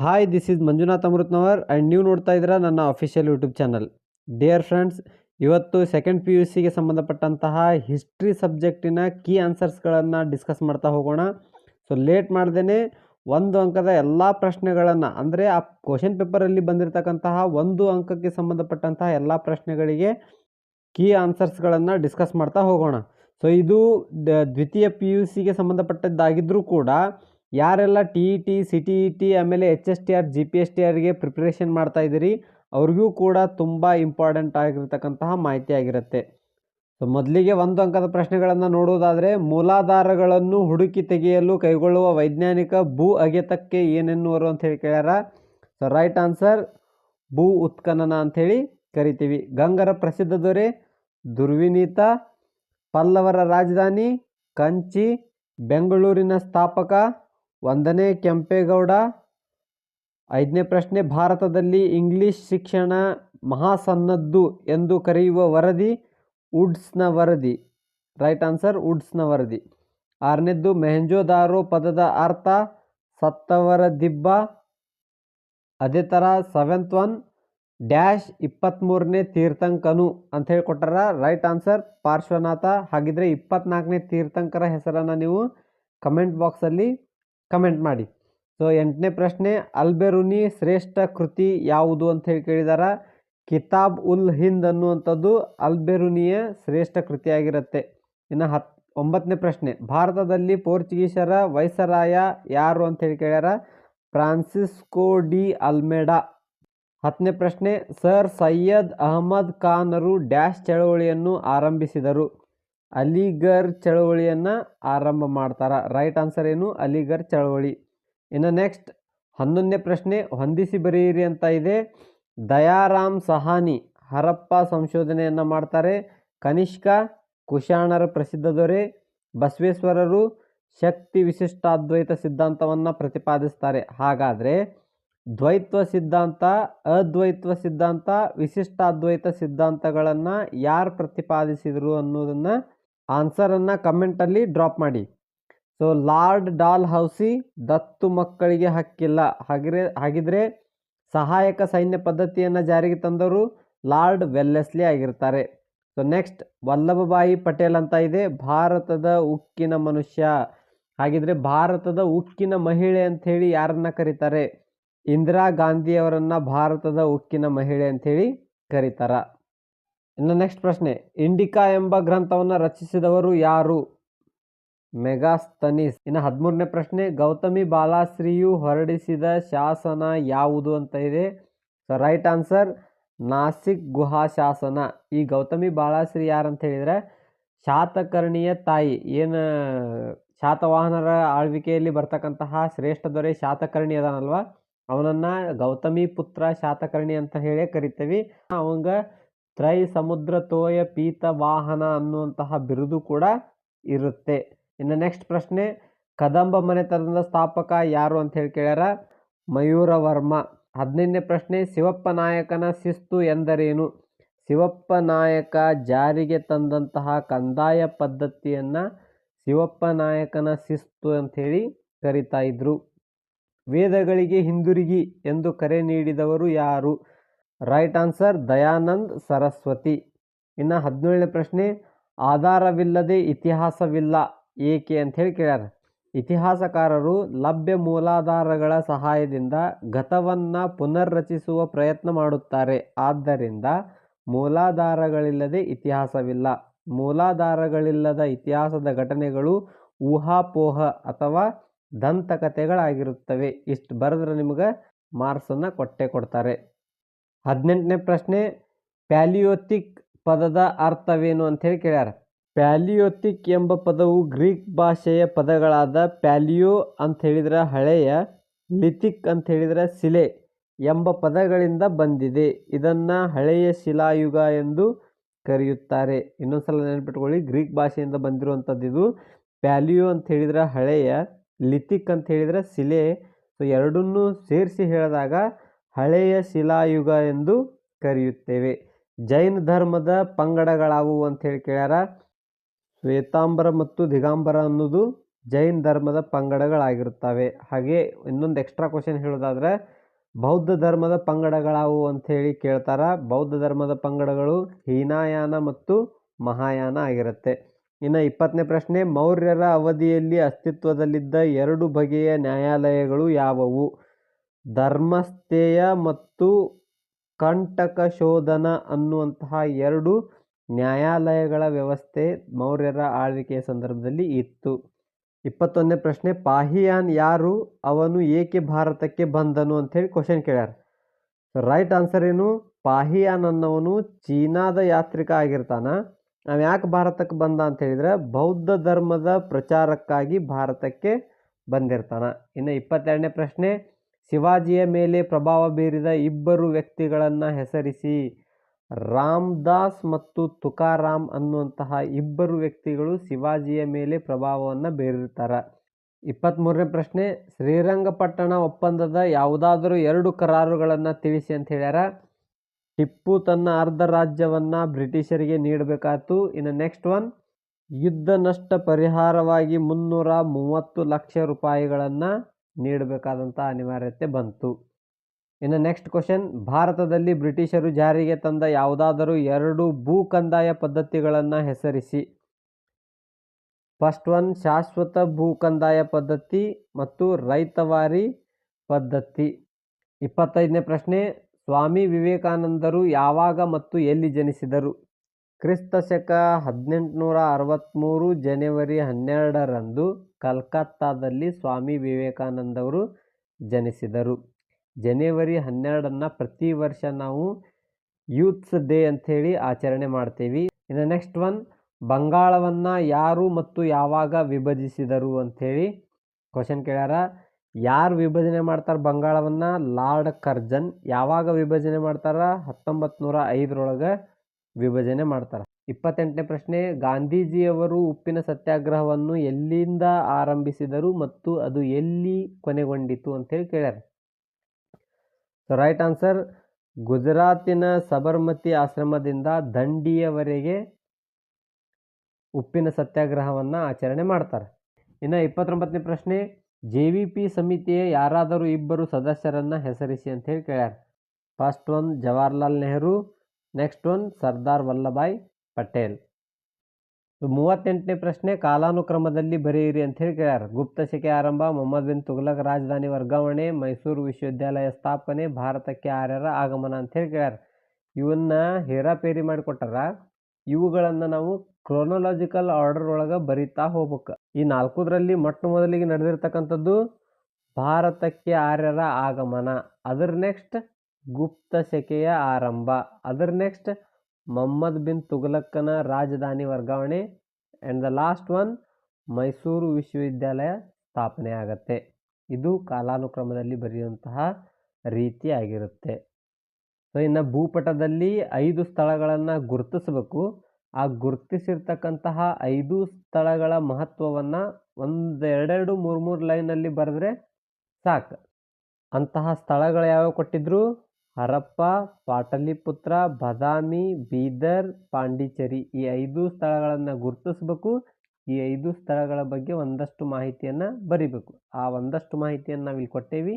Hi this is Manjunath Amrutnavar and ನೀವು ನೋಡ್ತಾ ಇದ್ದೀರಾ ನನ್ನ official YouTube channel dear friends ಇವತ್ತು ಸೆಕೆಂಡ್ ಪಿ ಯು ಸಿಗೆ ಸಂಬಂಧಪಟ್ಟಂತಹ ಹಿಸ್ಟ್ರಿ ಸಬ್ಜೆಕ್ಟಿನ ಕೀ ಆನ್ಸರ್ಸ್ಗಳನ್ನು ಡಿಸ್ಕಸ್ ಮಾಡ್ತಾ ಹೋಗೋಣ. ಸೊ ಲೇಟ್ ಮಾಡ್ದೇ ಒಂದು ಅಂಕದ ಎಲ್ಲ ಪ್ರಶ್ನೆಗಳನ್ನು, ಅಂದರೆ ಆ ಕ್ವಶನ್ ಪೇಪರಲ್ಲಿ ಬಂದಿರತಕ್ಕಂತಹ ಒಂದು ಅಂಕಕ್ಕೆ ಸಂಬಂಧಪಟ್ಟಂತಹ ಎಲ್ಲ ಪ್ರಶ್ನೆಗಳಿಗೆ ಕೀ ಆನ್ಸರ್ಸ್ಗಳನ್ನು ಡಿಸ್ಕಸ್ ಮಾಡ್ತಾ ಹೋಗೋಣ. ಸೊ ಇದು ದ್ವಿತೀಯ ಪಿ ಯು ಸಿಗೆ ಸಂಬಂಧಪಟ್ಟದ್ದಾಗಿದ್ದರೂ ಕೂಡ ಯಾರೆಲ್ಲ T E T C T E T ಆಮೇಲೆ H S T R G P S T ಆರ್ಗೆ preparation ಮಾಡ್ತಾ ಇದ್ದೀರಿ, ಅವ್ರಿಗೂ ಕೂಡ ತುಂಬ ಇಂಪಾರ್ಟೆಂಟ್ ಆಗಿರ್ತಕ್ಕಂತಹ ಮಾಹಿತಿ ಆಗಿರುತ್ತೆ. ಸೊ ಮೊದಲಿಗೆ ಒಂದು ಅಂಕದ ಪ್ರಶ್ನೆಗಳನ್ನು ನೋಡುವುದಾದರೆ ಮೂಲಾಧಾರಗಳನ್ನು ಹುಡುಕಿ ತೆಗೆಯಲು ಕೈಗೊಳ್ಳುವ ವೈಜ್ಞಾನಿಕ ಭೂ ಅಗೆತಕ್ಕೆ ಏನೆನ್ನುವರು ಅಂತ ಹೇಳಿ ಕೇಳ್ಯಾರ? ಸೊ ರೈಟ್ ಆನ್ಸರ್ ಭೂ ಉತ್ಖನನ ಅಂಥೇಳಿ ಕರಿತೀವಿ. ಗಂಗರ ಪ್ರಸಿದ್ಧ ದೊರೆ, ದುರ್ವಿನೀತ, ಪಲ್ಲವರ ರಾಜಧಾನಿ, ಕಂಚಿ, ಬೆಂಗಳೂರಿನ ಸ್ಥಾಪಕ ಒಂದನೇ ಕೆಂಪೇಗೌಡ, ಐದನೇ ಪ್ರಶ್ನೆ, ಭಾರತದಲ್ಲಿ ಇಂಗ್ಲಿಷ್ ಶಿಕ್ಷಣ ಮಹಾಸನ್ನದ್ದು ಎಂದು ಕರೆಯುವ ವರದಿ, ವುಡ್ಸ್ನ ವರದಿ. ರೈಟ್ ಆನ್ಸರ್, ವುಡ್ಸ್ನ ವರದಿ. ಆರನೇದ್ದು, ಮೆಹಂಜೋದಾರೋ ಪದದ ಅರ್ಥ, ಸತ್ತವರ ದಿಬ್ಬ. ಅದೇ ಥರ, ಸೆವೆಂತ್ ಒನ್, ಡ್ಯಾಶ್ ಇಪ್ಪತ್ತ್ಮೂರನೇ ತೀರ್ಥಂಕನು ಅಂತ ಹೇಳಿಕೊಟ್ಟಾರ. Right answer, Parshvanath. ಹಾಗಿದ್ರೆ ಇಪ್ಪತ್ನಾಲ್ಕನೇ ತೀರ್ಥಂಕರ ಹೆಸರನ್ನು ನೀವು ಕಮೆಂಟ್ ಬಾಕ್ಸಲ್ಲಿ ಕಮೆಂಟ್ ಮಾಡಿ. ಸೊ ಎಂಟನೇ ಪ್ರಶ್ನೆ, ಅಲ್ಬೆರುನಿ ಶ್ರೇಷ್ಠ ಕೃತಿ ಯಾವುದು ಅಂತ ಹೇಳಿ ಕೇಳಿದಾರ? ಕಿತಾಬ್ ಉಲ್ ಹಿಂದ್ ಅನ್ನುವಂಥದ್ದು ಅಲ್ಬೆರುನಿಯ ಶ್ರೇಷ್ಠ ಕೃತಿಯಾಗಿರುತ್ತೆ. ಇನ್ನು ಹತ್, ಒಂಬತ್ತನೇ ಪ್ರಶ್ನೆ, ಭಾರತದಲ್ಲಿ ಪೋರ್ಚುಗೀಸರ ವೈಸರಾಯ ಯಾರು ಅಂತ ಹೇಳಿ ಕೇಳ್ಯಾರ? Francisco de Almeida. ಹತ್ತನೇ ಪ್ರಶ್ನೆ, ಸರ್ ಸೈಯದ್ ಅಹಮದ್ ಖಾನರು ಡ್ಯಾಶ್ ಚಳವಳಿಯನ್ನು ಆರಂಭಿಸಿದರು. ಅಲಿಗರ್ ಚಳವಳಿಯನ್ನು ಆರಂಭ ಮಾಡ್ತಾರೆ. ರೈಟ್ ಆನ್ಸರ್ ಏನು? ಅಲಿಗರ್ ಚಳವಳಿ. ಇನ್ನು ನೆಕ್ಸ್ಟ್, ಹನ್ನೊಂದನೇ ಪ್ರಶ್ನೆ ಹೊಂದಿಸಿ ಬರೆಯಿರಿ ಅಂತ ಇದೆ. ದಯಾರಾಮ್ ಸಹಾನಿ, ಹರಪ್ಪ ಸಂಶೋಧನೆಯನ್ನು ಮಾಡ್ತಾರೆ. ಕನಿಷ್ಕ, ಕುಶಾಣರ ಪ್ರಸಿದ್ಧ ದೊರೆ, ಬಸವೇಶ್ವರರು ಶಕ್ತಿ ವಿಶಿಷ್ಟಾದ್ವೈತ ಸಿದ್ಧಾಂತವನ್ನು ಪ್ರತಿಪಾದಿಸ್ತಾರೆ. ಹಾಗಾದರೆ, ದ್ವೈತ್ವ ಸಿದ್ಧಾಂತ, ಅದ್ವೈತ್ವ ಸಿದ್ಧಾಂತ, ವಿಶಿಷ್ಟಾದ್ವೈತ ಸಿದ್ಧಾಂತಗಳನ್ನು ಯಾರು ಪ್ರತಿಪಾದಿಸಿದರು ಅನ್ನೋದನ್ನು ಆನ್ಸರನ್ನು ಕಮೆಂಟಲ್ಲಿ ಡ್ರಾಪ್ ಮಾಡಿ. ಸೊ ಲಾರ್ಡ್ ಡಾಲ್ ಹೌಸಿ ದತ್ತು ಮಕ್ಕಳಿಗೆ ಹಕ್ಕಿಲ್ಲ. ಹಾಗಿದ್ರೆ ಹಾಗಿದ್ರೆ ಸಹಾಯಕ ಸೈನ್ಯ ಪದ್ಧತಿಯನ್ನು ಜಾರಿಗೆ ತಂದವರು ಲಾರ್ಡ್ ವೆಲ್ಲೆಸ್ಲಿ ಆಗಿರ್ತಾರೆ. ಸೊ ನೆಕ್ಸ್ಟ್ ವಲ್ಲಭಭಾಯಿ ಪಟೇಲ್ ಅಂತ ಇದೆ. ಭಾರತದ ಉಕ್ಕಿನ ಮನುಷ್ಯ. ಹಾಗಿದ್ರೆ ಭಾರತದ ಉಕ್ಕಿನ ಮಹಿಳೆ ಅಂಥೇಳಿ ಯಾರನ್ನ ಕರೀತಾರೆ? ಇಂದಿರಾ ಗಾಂಧಿಯವರನ್ನು ಭಾರತದ ಉಕ್ಕಿನ ಮಹಿಳೆ ಅಂಥೇಳಿ ಕರೀತಾರ. ಇನ್ನು ನೆಕ್ಸ್ಟ್ ಪ್ರಶ್ನೆ. ಇಂಡಿಕಾ ಎಂಬ ಗ್ರಂಥವನ್ನು ರಚಿಸಿದವರು ಯಾರು? ಮೆಗಾಸ್ತನೀಸ್. ಇನ್ನು ಹದಿಮೂರನೇ ಪ್ರಶ್ನೆ. ಗೌತಮಿ ಬಾಲಾಶ್ರೀಯು ಹೊರಡಿಸಿದ ಶಾಸನ ಯಾವುದು ಅಂತ ಇದೆ? ಸೊ ರೈಟ್ ಆನ್ಸರ್ ನಾಸಿಕ್ ಗುಹಾ ಶಾಸನ. ಈ ಗೌತಮಿ ಬಾಲಾಶ್ರೀ ಯಾರಂತ ಹೇಳಿದರೆ, ಶಾತಕರ್ಣಿಯ ತಾಯಿ. ಏನು, ಶಾತವಾಹನರ ಆಳ್ವಿಕೆಯಲ್ಲಿ ಬರ್ತಕ್ಕಂತಹ ಶ್ರೇಷ್ಠ ದೊರೆ ಶಾತಕರ್ಣಿ ಅದಾನಲ್ವ? ಅವನನ್ನು ಗೌತಮಿ ಪುತ್ರ ಶಾತಕರ್ಣಿ ಅಂತ ಹೇಳಿ ಕರಿತೀವಿ. ಅವಂಗ ತ್ರೈ ಸಮುದ್ರ ತೋಯ ಪೀತ ವಾಹನ ಅನ್ನುವಂತಹ ಬಿರುದು ಕೂಡ ಇರುತ್ತೆ. ಇನ್ನು ನೆಕ್ಸ್ಟ್ ಪ್ರಶ್ನೆ, ಕದಂಬ ಮನೆತನದ ಸ್ಥಾಪಕ ಯಾರು ಅಂತ ಹೇಳಿ ಕೇಳ್ಯಾರ? ಮಯೂರವರ್ಮ. ಹದಿನೈದನೇ ಪ್ರಶ್ನೆ, ಶಿವಪ್ಪ ನಾಯಕನ ಶಿಸ್ತು ಎಂದರೇನು? ಶಿವಪ್ಪ ನಾಯಕ ಜಾರಿಗೆ ತಂದಂತಹ ಕಂದಾಯ ಪದ್ಧತಿಯನ್ನು ಶಿವಪ್ಪ ನಾಯಕನ ಶಿಸ್ತು ಅಂಥೇಳಿ ಕರಿತಾ ಇದ್ರು. ವೇದಗಳಿಗೆ ಹಿಂದಿರುಗಿ ಎಂದು ಕರೆ ನೀಡಿದವರು ಯಾರು? Right answer Dayanand Saraswati. ಇನ್ನು ಹದಿನೇಳನೇ ಪ್ರಶ್ನೆ, ಆಧಾರವಿಲ್ಲದೆ ಇತಿಹಾಸವಿಲ್ಲ, ಏಕೆ ಅಂಥೇಳಿ ಕೇಳ್ಯಾರ. ಇತಿಹಾಸಕಾರರು ಲಭ್ಯ ಮೂಲಾಧಾರಗಳ ಸಹಾಯದಿಂದ ಗತವನ್ನು ಪುನರ್ರಚಿಸುವ ಪ್ರಯತ್ನ ಮಾಡುತ್ತಾರೆ. ಆದ್ದರಿಂದ ಮೂಲಾಧಾರಗಳಿಲ್ಲದೆ ಇತಿಹಾಸವಿಲ್ಲ. ಮೂಲಾಧಾರಗಳಿಲ್ಲದ ಇತಿಹಾಸದ ಘಟನೆಗಳು ಊಹಾಪೋಹ ಅಥವಾ ದಂತಕಥೆಗಳಾಗಿರುತ್ತವೆ. ಇಷ್ಟು ಬರೆದ್ರೆ ನಿಮಗೆ ಮಾರ್ಕ್ಸನ್ನು ಕೊಟ್ಟೆ ಕೊಡ್ತಾರೆ. ಹದಿನೆಂಟನೇ ಪ್ರಶ್ನೆ, ಪ್ಯಾಲಿಯೋತಿಕ್ ಪದದ ಅರ್ಥವೇನು ಅಂಥೇಳಿ ಕೇಳ್ಯಾರ. ಪ್ಯಾಲಿಯೋತಿಕ್ ಎಂಬ ಪದವು ಗ್ರೀಕ್ ಭಾಷೆಯ ಪದಗಳಾದ ಪ್ಯಾಲಿಯೋ ಅಂತ ಹೇಳಿದ್ರೆ ಹಳೆಯ, ಲಿಥಿಕ್ ಅಂತ ಹೇಳಿದ್ರೆ ಶಿಲೆ ಎಂಬ ಪದಗಳಿಂದ ಬಂದಿದೆ. ಇದನ್ನು ಹಳೆಯ ಶಿಲಾಯುಗ ಎಂದು ಕರೆಯುತ್ತಾರೆ. ಇನ್ನೊಂದ್ಸಲ ನೆನಪಿಟ್ಕೊಳ್ಳಿ, ಗ್ರೀಕ್ ಭಾಷೆಯಿಂದ ಬಂದಿರುವಂಥದ್ದು ಇದು. ಪ್ಯಾಲಿಯೋ ಅಂತ ಹೇಳಿದ್ರೆ ಹಳೆಯ, ಲಿಥಿಕ್ ಅಂತ ಹೇಳಿದ್ರೆ ಶಿಲೆ. ಸೊ, ಎರಡನ್ನೂ ಸೇರಿಸಿ ಹೇಳಿದಾಗ ಹಳೆಯ ಶಿಲಾಯುಗ ಎಂದು ಕರೆಯುತ್ತೇವೆ. ಜೈನ ಧರ್ಮದ ಪಂಗಡಗಳಾವು ಅಂತ ಹೇಳಿ ಕೇಳ್ಯಾರ? ಶ್ವೇತಾಂಬರ ಮತ್ತು ದಿಗಾಂಬರ ಅನ್ನೋದು ಜೈನ ಧರ್ಮದ ಪಂಗಡಗಳಾಗಿರುತ್ತವೆ. ಹಾಗೆ ಇನ್ನೊಂದು ಎಕ್ಸ್ಟ್ರಾ ಕ್ವಶನ್ ಹೇಳೋದಾದ್ರೆ ಬೌದ್ಧ ಧರ್ಮದ ಪಂಗಡಗಳಾವು ಅಂತ ಹೇಳಿ ಕೇಳ್ತಾರ. ಬೌದ್ಧ ಧರ್ಮದ ಪಂಗಡಗಳು ಹೀನಾಯಾನ ಮತ್ತು ಮಹಾಯಾನ ಆಗಿರುತ್ತೆ. ಇನ್ನು ಇಪ್ಪತ್ತನೇ ಪ್ರಶ್ನೆ, ಮೌರ್ಯರ ಅವಧಿಯಲ್ಲಿ ಅಸ್ತಿತ್ವದಲ್ಲಿದ್ದ ಎರಡು ಬಗೆಯ ನ್ಯಾಯಾಲಯಗಳು ಯಾವುವು? ಧರ್ಮಸ್ಥೇಯ ಮತ್ತು ಕಂಟಕ ಶೋಧನ ಅನ್ನುವಂತಹ ಎರಡು ನ್ಯಾಯಾಲಯಗಳ ವ್ಯವಸ್ಥೆ ಮೌರ್ಯರ ಆಳ್ವಿಕೆಯ ಸಂದರ್ಭದಲ್ಲಿ ಇತ್ತು. ಇಪ್ಪತ್ತೊಂದನೇ ಪ್ರಶ್ನೆ, ಪಾಹಿಯಾನ್ ಯಾರು? ಅವನು ಏಕೆ ಭಾರತಕ್ಕೆ ಬಂದನು ಅಂಥೇಳಿ ಕ್ವಶನ್ ಕೇಳ್ಯಾರ. ರೈಟ್ ಆನ್ಸರ್ ಏನು? ಪಾಹಿಯಾನ್ ಅನ್ನೋನು ಚೀನಾದ ಯಾತ್ರಿಕ ಆಗಿರ್ತಾನ. ನಾವು ಯಾಕೆ ಭಾರತಕ್ಕೆ ಬಂದ ಅಂತ ಹೇಳಿದ್ರೆ, ಬೌದ್ಧ ಧರ್ಮದ ಪ್ರಚಾರಕ್ಕಾಗಿ ಭಾರತಕ್ಕೆ ಬಂದಿರ್ತಾನೆ. ಇನ್ನು ಇಪ್ಪತ್ತೆರಡನೇ ಪ್ರಶ್ನೆ ಶಿವಾಜಿಯ ಮೇಲೆ ಪ್ರಭಾವ ಬೀರಿದ ಇಬ್ಬರು ವ್ಯಕ್ತಿಗಳನ್ನು ಹೆಸರಿಸಿ ರಾಮದಾಸ್ ಮತ್ತು ತುಕಾರಾಮ್ ಅನ್ನುವಂತಹ ಇಬ್ಬರು ವ್ಯಕ್ತಿಗಳು ಶಿವಾಜಿಯ ಮೇಲೆ ಪ್ರಭಾವವನ್ನು ಬೀರಿರ್ತಾರೆ. ಇಪ್ಪತ್ತ್ಮೂರನೇ ಪ್ರಶ್ನೆ, ಶ್ರೀರಂಗಪಟ್ಟಣ ಒಪ್ಪಂದದ ಯಾವುದಾದರೂ ಎರಡು ಕರಾರುಗಳನ್ನು ತಿಳಿಸಿ ಅಂತ ಹೇಳ್ಯಾರ. ಟಿಪ್ಪು ತನ್ನ ಅರ್ಧ ರಾಜ್ಯವನ್ನು ಬ್ರಿಟಿಷರಿಗೆ ನೀಡಬೇಕಾಯ್ತು. ಇನ್ನು ನೆಕ್ಸ್ಟ್ ಒನ್ ಯುದ್ಧ ನಷ್ಟ ಪರಿಹಾರವಾಗಿ ಮುನ್ನೂರ ಮೂವತ್ತು ಲಕ್ಷ ರೂಪಾಯಿಗಳನ್ನು ನೀಡಬೇಕಾದಂಥ ಅನಿವಾರ್ಯತೆ ಬಂತು. ಇನ್ನು ನೆಕ್ಸ್ಟ್ ಕ್ವಶನ್ ಭಾರತದಲ್ಲಿ ಬ್ರಿಟಿಷರು ಜಾರಿಗೆ ತಂದ ಯಾವುದಾದರೂ ಎರಡು ಭೂ ಕಂದಾಯ ಪದ್ಧತಿಗಳನ್ನು ಹೆಸರಿಸಿ. ಫಸ್ಟ್ ಒನ್ ಶಾಶ್ವತ ಭೂ ಕಂದಾಯ ಪದ್ಧತಿ ಮತ್ತು ರೈತವಾರಿ ಪದ್ಧತಿ. ಇಪ್ಪತ್ತೈದನೇ ಪ್ರಶ್ನೆ, ಸ್ವಾಮಿ ವಿವೇಕಾನಂದರು ಯಾವಾಗ ಮತ್ತು ಎಲ್ಲಿ ಜನಿಸಿದರು? ಕ್ರಿಸ್ತ ಶಕ ಹದಿನೆಂಟುನೂರ ಅರವತ್ತ್ಮೂರು ಜನವರಿ ಹನ್ನೆರಡರಂದು ಕಲ್ಕತ್ತಾದಲ್ಲಿ ಸ್ವಾಮಿ ವಿವೇಕಾನಂದವರು ಜನಿಸಿದರು. ಜನವರಿ ಹನ್ನೆರಡನ್ನು ಪ್ರತಿ ವರ್ಷ ನಾವು ಯೂತ್ಸ್ ಡೇ ಅಂಥೇಳಿ ಆಚರಣೆ ಮಾಡ್ತೀವಿ. ಇನ್ನು ನೆಕ್ಸ್ಟ್ ಒನ್ ಬಂಗಾಳವನ್ನು ಯಾರು ಮತ್ತು ಯಾವಾಗ ವಿಭಜಿಸಿದರು ಅಂಥೇಳಿ ಕ್ವಶನ್ ಕೇಳ್ಯಾರ. ಯಾರು ವಿಭಜನೆ ಮಾಡ್ತಾರೆ ಬಂಗಾಳವನ್ನು? Lord Curzon. ಯಾವಾಗ ವಿಭಜನೆ ಮಾಡ್ತಾರ? ಹತ್ತೊಂಬತ್ತು ನೂರ ಐದರೊಳಗೆ ವಿಭಜನೆ ಮಾಡ್ತಾರೆ. ಇಪ್ಪತ್ತೆಂಟನೇ ಪ್ರಶ್ನೆ, ಗಾಂಧೀಜಿಯವರು ಉಪ್ಪಿನ ಸತ್ಯಾಗ್ರಹವನ್ನು ಎಲ್ಲಿಂದ ಆರಂಭಿಸಿದರು ಮತ್ತು ಅದು ಎಲ್ಲಿ ಕೊನೆಗೊಂಡಿತು ಅಂತೇಳಿ ಕೇಳ್ಯಾರ. ಸೊ ರೈಟ್ ಆನ್ಸರ್ ಗುಜರಾತಿನ ಸಬರ್ಮತಿ ಆಶ್ರಮದಿಂದ ದಂಡಿಯವರೆಗೆ ಉಪ್ಪಿನ ಸತ್ಯಾಗ್ರಹವನ್ನು ಆಚರಣೆ ಮಾಡ್ತಾರೆ. ಇನ್ನು ಇಪ್ಪತ್ತೊಂಬತ್ತನೇ ಪ್ರಶ್ನೆ, ಜೆ ವಿ ಪಿ ಸಮಿತಿಯ ಯಾರಾದರೂ ಇಬ್ಬರು ಸದಸ್ಯರನ್ನು ಹೆಸರಿಸಿ ಅಂತ ಹೇಳಿ ಕೇಳ್ಯಾರ. First one Jawaharlal Nehru next one Sardar Vallabhbhai Patel. ಮೂವತ್ತೆಂಟನೇ ಪ್ರಶ್ನೆ, ಕಾಲಾನುಕ್ರಮದಲ್ಲಿ ಬರೆಯಿರಿ ಅಂತ ಹೇಳಿ ಕೇಳ್ಯಾರ. ಗುಪ್ತ ಶಿಕೆ ಆರಂಭ, ಮೊಹಮ್ಮದ್ ಬಿನ್ ತುಘಲಕ್ ರಾಜಧಾನಿ ವರ್ಗಾವಣೆ, ಮೈಸೂರು ವಿಶ್ವವಿದ್ಯಾಲಯ ಸ್ಥಾಪನೆ, ಭಾರತಕ್ಕೆ ಆರ್ಯರ ಆಗಮನ ಅಂತ ಹೇಳಿ ಕೇಳ್ಯಾರ. ಇವನ್ನ ಹೇರಾಪೇರಿ ಮಾಡಿಕೊಟ್ಟಾರ. ಇವುಗಳನ್ನು ನಾವು ಕ್ರೋನೊಲಾಜಿಕಲ್ ಆರ್ಡರ್ ಒಳಗೆ ಬರಿತಾ ಹೋಗ್ಬೇಕು. ಈ ನಾಲ್ಕುದರಲ್ಲಿ ಮೊಟ್ಟ ಮೊದಲಿಗೆ ನಡೆದಿರ್ತಕ್ಕಂಥದ್ದು ಭಾರತಕ್ಕೆ ಆರ್ಯರ ಆಗಮನ. ಅದರ ನೆಕ್ಸ್ಟ್ ಗುಪ್ತ ಶಕೆಯ ಆರಂಭ. ಅದರ ನೆಕ್ಸ್ಟ್ ಮೊಹಮ್ಮದ್ ಬಿನ್ ತುಘಲಕ್ಕನ ರಾಜಧಾನಿ ವರ್ಗಾವಣೆ and the last one Mysore ವಿಶ್ವವಿದ್ಯಾಲಯ ಸ್ಥಾಪನೆ ಆಗತ್ತೆ. ಇದು ಕಾಲಾನುಕ್ರಮದಲ್ಲಿ ಬರೆಯುವಂತಹ ರೀತಿ ಆಗಿರುತ್ತೆ ಸೊ ಇನ್ನು ಭೂಪಟದಲ್ಲಿ ಐದು ಸ್ಥಳಗಳನ್ನು ಗುರುತಿಸಬೇಕು. ಆ ಗುರುತಿಸಿರ್ತಕ್ಕಂತಹ ಐದು ಸ್ಥಳಗಳ ಮಹತ್ವವನ್ನು ಒಂದೆರಡೆರಡು ಮೂರು ಮೂರು ಲೈನಲ್ಲಿ ಬರೆದ್ರೆ ಸಾಕು. ಅಂತಹ ಸ್ಥಳಗಳು ಯಾವ್ಯಾವ ಕೊಟ್ಟಿದ್ರು? ಹರಪ್ಪ, ಪಾಟಲಿಪುತ್ರ, ಬದಾಮಿ, ಬೀದರ್, ಪಾಂಡಿಚೇರಿ ಈ ಐದು ಸ್ಥಳಗಳನ್ನು ಗುರುತಿಸ್ಬೇಕು. ಈ ಐದು ಸ್ಥಳಗಳ ಬಗ್ಗೆ ಒಂದಷ್ಟು ಮಾಹಿತಿಯನ್ನು ಬರಿಬೇಕು. ಆ ಒಂದಷ್ಟು ಮಾಹಿತಿಯನ್ನು ನಾವು ಇಲ್ಲಿ ಕೊಟ್ಟೇವಿ.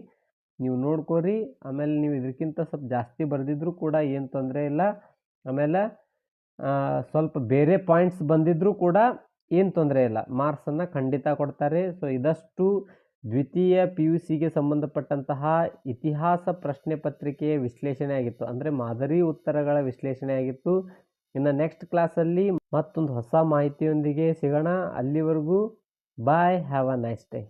ನೀವು ನೋಡ್ಕೋರಿ. ಆಮೇಲೆ ನೀವು ಇದಕ್ಕಿಂತ ಸ್ವಲ್ಪ ಜಾಸ್ತಿ ಬರೆದಿದ್ರು ಕೂಡ ಏನು ತೊಂದರೆ ಇಲ್ಲ. ಆಮೇಲೆ ಸ್ವಲ್ಪ ಬೇರೆ ಪಾಯಿಂಟ್ಸ್ ಬಂದಿದ್ದರೂ ಕೂಡ ಏನು ತೊಂದರೆ ಇಲ್ಲ. ಮಾರ್ಕ್ಸನ್ನು ಖಂಡಿತ ಕೊಡ್ತಾರೆ. ಸೊ ಇದಷ್ಟು ದ್ವಿತೀಯ ಪಿ ಯು ಸಿಗೆ ಸಂಬಂಧಪಟ್ಟಂತಹ ಇತಿಹಾಸ ಪ್ರಶ್ನೆ ಪತ್ರಿಕೆಯ ವಿಶ್ಲೇಷಣೆ ಆಗಿತ್ತು. ಅಂದರೆ ಮಾದರಿ ಉತ್ತರಗಳ ವಿಶ್ಲೇಷಣೆ ಆಗಿತ್ತು. ಇನ್ನು ನೆಕ್ಸ್ಟ್ ಕ್ಲಾಸಲ್ಲಿ ಮತ್ತೊಂದು ಹೊಸ ಮಾಹಿತಿಯೊಂದಿಗೆ ಸಿಗೋಣ. ಅಲ್ಲಿವರೆಗೂ bye have a nice day